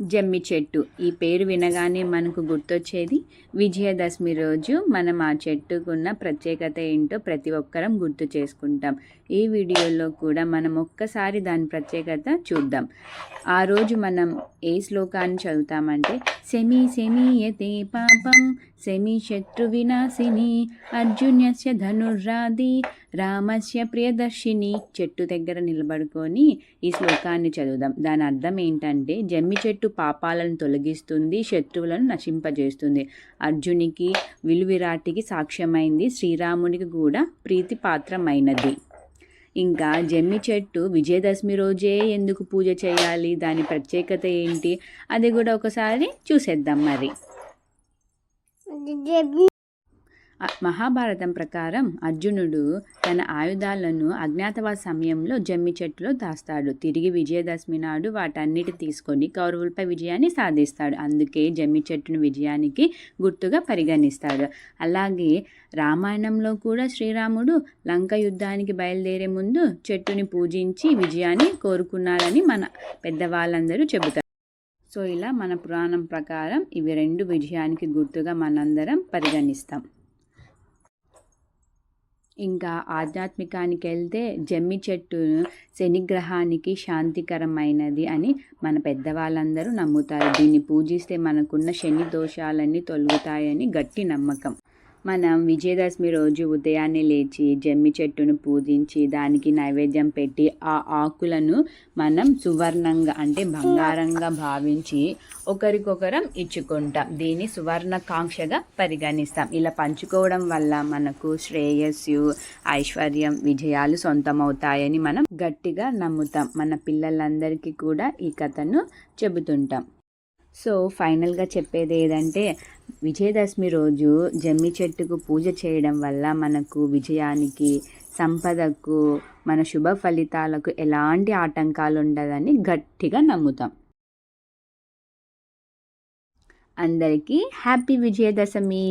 జమ్మి చెట్టు. ఈ పేరు వినగానే మనకు గుర్తొచ్చేది విజయదశమి రోజు మనం ఆ చెట్టుకున్న ప్రత్యేకత ఏంటో ప్రతి ఒక్కరం గుర్తు చేసుకుంటాం. ఈ వీడియోలో కూడా మనం ఒక్కసారి దాని ప్రత్యేకత చూద్దాం. ఆ రోజు మనం ఏ శ్లోకాన్ని చదువుతామంటే శమి శమీయతే పాపం శమి శత్రువినాశిని అర్జున్యస్య ధనుర్రాది రామస్య ప్రియదర్శిని. చెట్టు దగ్గర నిలబడుకొని ఈ శ్లోకాన్ని చదువుదాం. దాని అర్థం ఏంటంటే జమ్మి చెట్టు పాపాలను తొలగిస్తుంది శత్రువులను నశింపజేస్తుంది. అర్జునికి విలువిరాటికి సాక్ష్యమైంది శ్రీరామునికి కూడా ప్రీతి పాత్రమైనది ఇంకా జమ్మి చెట్టు విజయదశమి రోజే ఎందుకు పూజ చేయాలి? దాని ప్రత్యేకత ఏంటి? అది కూడా ఒకసారి చూసేద్దాం మరి. మహాభారతం ప్రకారం అర్జునుడు తన ఆయుధాలను అజ్ఞాతవాస సమయంలో జమ్మి చెట్టులో దాస్తాడు. తిరిగి విజయదశమి నాడు వాటన్నిటి తీసుకొని కౌరవులపై విజయాన్ని సాధిస్తాడు. అందుకే జమ్మి చెట్టును విజయానికి గుర్తుగా పరిగణిస్తాడు. అలాగే రామాయణంలో కూడా శ్రీరాముడు లంక యుద్ధానికి బయలుదేరే ముందు చెట్టుని పూజించి విజయాన్ని కోరుకున్నారని మన పెద్దవాళ్ళందరూ చెబుతారు. సో ఇలా మన పురాణం ప్రకారం ఇవి రెండు విజయానికి గుర్తుగా మనందరం పరిగణిస్తాం. ఇంకా ఆధ్యాత్మికానికి వెళ్తే జమ్మి చెట్టు శనిగ్రహానికి శాంతికరమైనది అని మన పెద్దవాళ్ళందరూ నమ్ముతారు. దీన్ని పూజిస్తే మనకున్న శని దోషాలన్నీ తొలుగుతాయని గట్టి నమ్మకం. మనం విజయదశమి రోజు ఉదయాన్నే లేచి జమ్మి చెట్టును పూజించి దానికి నైవేద్యం పెట్టి ఆ ఆకులను మనం సువర్ణంగా అంటే బంగారంగా భావించి ఒకరికొకరం ఇచ్చుకుంటాం. దీన్ని సువర్ణకాంక్షగా పరిగణిస్తాం. ఇలా పంచుకోవడం వల్ల మనకు శ్రేయస్సు ఐశ్వర్యం విజయాలు సొంతమవుతాయని మనం గట్టిగా నమ్ముతాం. మన పిల్లలందరికీ కూడా ఈ కథను చెబుతుంటాం. సో ఫైనల్గా చెప్పేది ఏదంటే విజయదశమి రోజు జమ్మి చెట్టుకు పూజ చేయడం వల్ల మనకు విజయానికి సంపదకు మన శుభ ఫలితాలకు ఎలాంటి ఆటంకాలు ఉండదని గట్టిగా నమ్ముతాం. అందరికీ హ్యాపీ విజయదశమి!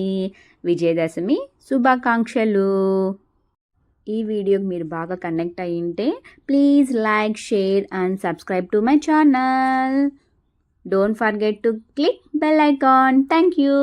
విజయదశమి శుభాకాంక్షలు! ఈ వీడియోకి మీరు బాగా connect అయ్యింటే please like share and subscribe to my channel. Don't forget to click bell icon. Thank you